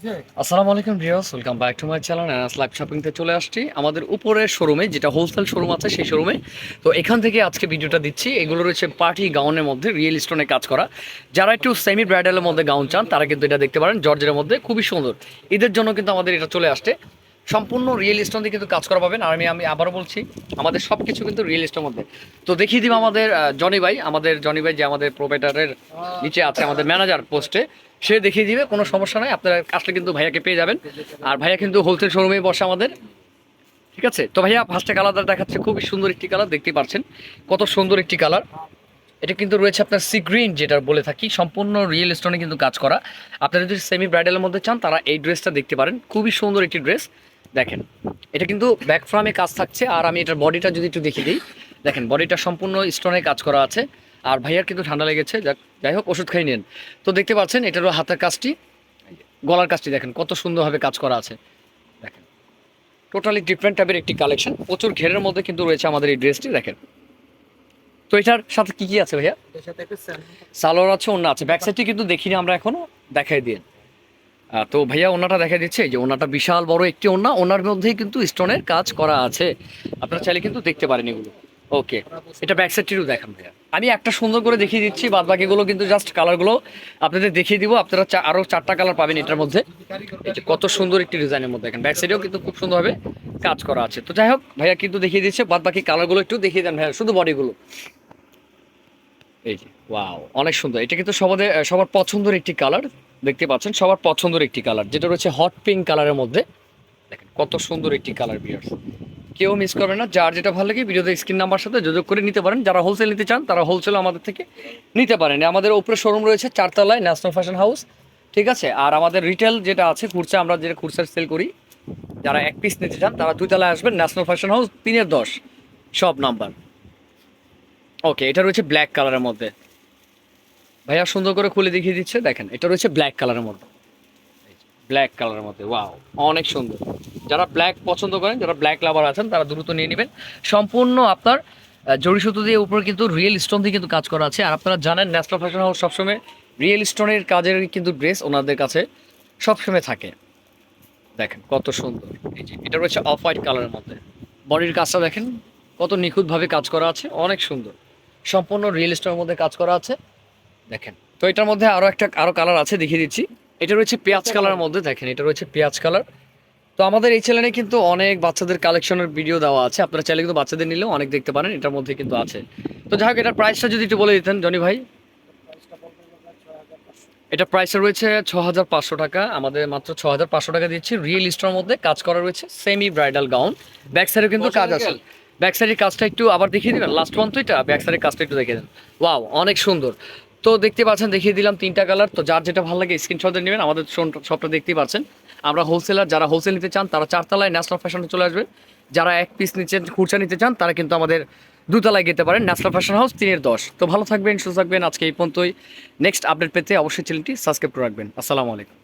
আসসালামু আলাইকুম viewers, welcome back to my channel Anas live শপিংতে চলে আসছি। আমাদের উপরের শোরুমে, যেটা হোলসেল শোরুম আছে, সেই শোরুমে। তো এখান থেকে আজকে ভিডিওটা দিচ্ছি। এগুলো রয়েছে পার্টি গাউনের মধ্যে, রিয়েল স্টোনে কাজ করা। যারা একটু সেমি ব্রাইডালের মধ্যে গাউন চান, তারা কিন্তু এটা দেখতে পারেন। জর্জের মধ্যে, খুবই সুন্দর। এদের জন্য কিন্তু আমাদের এটা চলে আসছে। সম্পূর্ণ রিয়েল স্টোন দিয়ে কিন্তু কাজ করা পাবেন। আর আমি আমি আবারও বলছি, আমাদের সব কিছু কিন্তু রিয়েল স্টোনের মধ্যে। তো দেখিয়ে দিব আমাদের জনি ভাই। আমাদের জনি ভাই যে আমাদের প্রোভাইডারের নিচে আছে, আমাদের ম্যানেজার পোস্টে সে দেখিয়ে দিবে, কোনো সমস্যা নাই। আপনারা আসলে কিন্তু ভাইয়াকে পেয়ে যাবেন। আর ভাইয়া কিন্তু হোলসেল শোরুমে বসে আমাদের। ঠিক আছে? তো ভাইয়া ফার্স্টে কালারটা দেখাচ্ছে। খুবই সুন্দর একটি কালার দেখতে পাচ্ছেন। কত সুন্দর একটি কালার এটা কিন্তু রয়েছে আপনার সি গ্রিন যেটা বলে থাকি। সম্পূর্ণ রিয়েল স্টোনে কিন্তু কাজ করা। আপনারা যদি সেমি ব্রাইডালের মধ্যে চান, তারা এই ড্রেসটা দেখতে পারেন। খুবই সুন্দর একটি ড্রেস দেখেন এটা কিন্তু ব্যাক ফ্রামে কাজ থাকছে আর আমি এটার বডিটা যদি একটু দেখিয়ে দিই দেখেন বডিটা সম্পূর্ণ স্টোনে কাজ করা আছে আর ভাইয়ার কিন্তু ঠান্ডা লেগেছে যাক- যাই হোক ওষুধ খাই নেন। তো দেখতে পাচ্ছেন এটারও হাতের কাজটি গলার কাজটি দেখেন কত সুন্দরভাবে কাজ করা আছে। দেখেন টোটালি ডিফারেন্ট টাইপের একটি কালেকশন প্রচুর ঘেরের মধ্যে কিন্তু রয়েছে আমাদের এই ড্রেসটি দেখেন। তো এটার সাথে কি কি আছে ভাইয়া? সালোয়ার আছে অন্য আছে ব্যাক সাইডটি কিন্তু দেখিনি আমরা এখনও দেখাই দিন। আহ, তো ভাইয়া ওনাটা দেখা দিচ্ছে যে ওনাটা বিশাল বড় একটি ওনা ওনার মধ্যেই কিন্তু স্টোনের কাজ করা আছে। আপনারা চাইলে কিন্তু দেখতে পারেন এগুলো। ওকে, এটা ব্যাক সাইডটিও দেখান ভাইয়া। আমি একটা সুন্দর করে দেখিয়ে দিচ্ছি বাদ বাকিগুলো কিন্তু জাস্ট কালারগুলো আপনাদের দেখিয়ে দিব, আপনারা চা- আরও চারটা কালার পাবেন এটার মধ্যে। এই কত সুন্দর একটি ডিজাইনের মধ্যে দেখেন। ব্যাক সাইডেও কিন্তু খুব সুন্দরভাবে কাজ করা আছে। তো যাই হোক, ভাইয়া কিন্তু দেখিয়ে দিচ্ছে বাদ বাকি কালারগুলো একটু দেখিয়ে দেন ভাইয়া, শুধু বডিগুলো এই যে ওয়াও অনেক সুন্দর। এটা কিন্তু সবাদের, সবার পছন্দের একটি কালার দেখতে পাচ্ছেন, সবার পছন্দের একটি কালার যেটা রয়েছে হট পিঙ্ক কালারের মধ্যে। দেখেন, কত সুন্দর একটি কালার বিয়ার্স কেউ মিস করবে না, যার যেটা ভালো লাগে ভিডিওতে স্ক্রিন নাম্বার সাথে যোগাযোগ করে নিতে পারেন। যারা হোলসেল নিতে চান, তারা হোলসেল আমাদের থেকে নিতে পারেন। আমাদের উপরে শোরুম রয়েছে চারতলায় ন্যাশনাল ফ্যাশন হাউস ঠিক আছে? আর আমাদের রিটেল যেটা আছে খুরসা আমরা যেটা খুরসার সেল করি, যারা এক পিস নিতে চান, তারা দুইতলায় আসবেন ন্যাশনাল ফ্যাশন হাউস তিনের দশ সব নাম্বার ওকে এটা রয়েছে ব্ল্যাক কালারের মধ্যে। ভাইয়া সুন্দর করে খুলে দেখিয়ে দিচ্ছে, দেখেন, এটা রয়েছে ব্ল্যাক কালারের মধ্যে। ব্ল্যাক কালারের মধ্যে ওয়াও অনেক সুন্দর। যারা ব্ল্যাক পছন্দ করেন, যারা ব্ল্যাক লাভার আছেন, তারা দ্রুত নিয়ে নেবেন। সম্পূর্ণ আপনার জরি সুতো দিয়ে উপরে কিন্তু রিয়েল স্টোন দিয়ে কিন্তু কাজ করা আছে। আর আপনারা জানেন ন্যাশনাল ফ্যাশন হাউস সবসময় রিয়েল স্টোনের কাজের কিন্তু ড্রেস ওনাদের কাছে সবসময় থাকে। দেখেন, কত সুন্দর। এই যে, এটা রয়েছে অফ হোয়াইট কালারের মধ্যে। বডির কাজটা দেখেন, কত নিখুঁতভাবে কাজ করা আছে, অনেক সুন্দর। সম্পূর্ণ রিয়েল স্টোনের মধ্যে কাজ করা আছে। দেখেন। তো এটার মধ্যে আরও একটা আরও কালার আছে দেখিয়ে দিচ্ছি। এটা রয়েছে পেঁয়াজ কালারের মধ্যে দেখেন এটা রয়েছে পেঁয়াজ কালার তো আমাদের এই চ্যানেলে কিন্তু অনেক বাচ্চাদের কালেকশনের ভিডিও দেওয়া আছে। আপনারা চাইলে কিন্তু বাচ্চাদের নিলেও অনেক দেখতে পারেন এটার মধ্যে কিন্তু আছে। তো যাই হোক এটার প্রাইসটা যদি একটু বলে দিতেন জনি ভাই। এটা প্রাইসটা রয়েছে ছ হাজার পাঁচশো টাকা। আমাদের মাত্র ছ হাজার পাঁচশো টাকা দিচ্ছি। রিয়েল স্টোর মধ্যে কাজ করা রয়েছে সেমি ব্রাইডাল গাউন ব্যাক সাইডে কিন্তু কাজ আছে। ব্যাক সাইডের কাজটা একটু আবার দেখিয়ে দিবেন? লাস্ট ওয়ান তো এটা ব্যাক সাইডের কাজটা একটু দেখিয়ে দেন। ওয়াও অনেক সুন্দর। তো দেখতে পাচ্ছেন, দেখিয়ে দিলাম তিনটা কালার তো যার যেটা ভালো লাগে স্ক্রিনশট নেবেন। আমাদের সবটা দেখতেই পাচ্ছেন। আমরা হোলসেলার যারা হোলসেল নিতে চান, তারা চারতলায় ন্যাশনাল ফ্যাশনে চলে আসবেন যারা এক পিস নিচে খুরচা নিতে চান, তারা কিন্তু আমাদের দুতলায় যেতে পারেন ন্যাশনাল ফ্যাশন হাউস তিনের দশ। তো ভালো থাকবেন, সুস্থ থাকবেন। আজকে এই পর্যন্তই। নেক্সট আপডেট পেতে অবশ্যই চ্যানেলটি সাবস্ক্রাইব করে রাখবেন। আসসালামু আলাইকুম।